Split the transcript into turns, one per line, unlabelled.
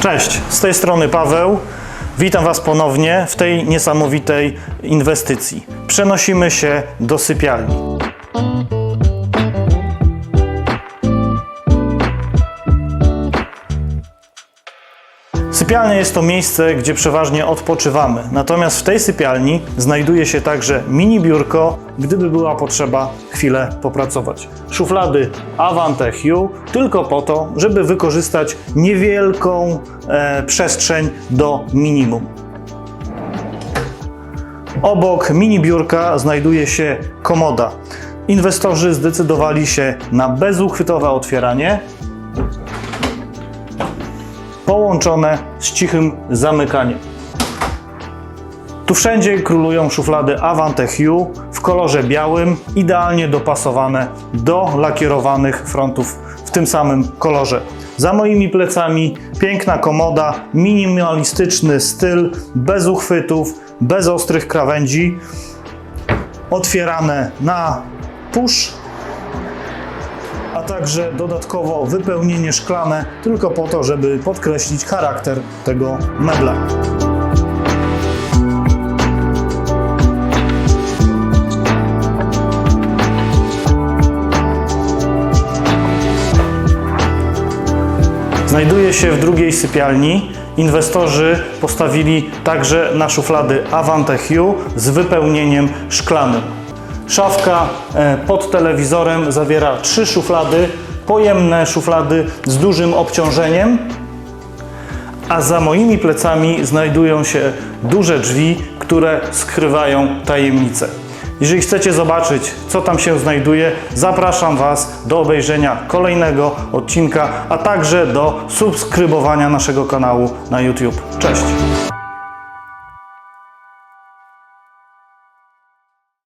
Cześć, z tej strony Paweł. Witam Was ponownie w tej niesamowitej inwestycji. Przenosimy się do sypialni. Sypialnia jest to miejsce, gdzie przeważnie odpoczywamy. Natomiast w tej sypialni znajduje się także mini biurko, gdyby była potrzeba chwilę popracować. Szuflady Avante Hue tylko po to, żeby wykorzystać niewielką e, przestrzeń do minimum. Obok mini biurka znajduje się komoda. Inwestorzy zdecydowali się na bezuchwytowe otwieranie, połączone z cichym zamykaniem. Tu wszędzie królują szuflady Avante Hue w kolorze białym, idealnie dopasowane do lakierowanych frontów w tym samym kolorze. Za moimi plecami piękna komoda, minimalistyczny styl, bez uchwytów, bez ostrych krawędzi, otwierane na push, a także dodatkowo wypełnienie szklane tylko po to, żeby podkreślić charakter tego mebla. Znajduje się w drugiej sypialni. Inwestorzy postawili także na szuflady Avante Hue z wypełnieniem szklanym. Szafka e, pod telewizorem zawiera trzy szuflady, pojemne szuflady z dużym obciążeniem, a za moimi plecami znajdują się duże drzwi, które skrywają tajemnicę. Jeżeli chcecie zobaczyć, co tam się znajduje, zapraszam Was do obejrzenia kolejnego odcinka, a także do subskrybowania naszego kanału na YouTube. Cześć!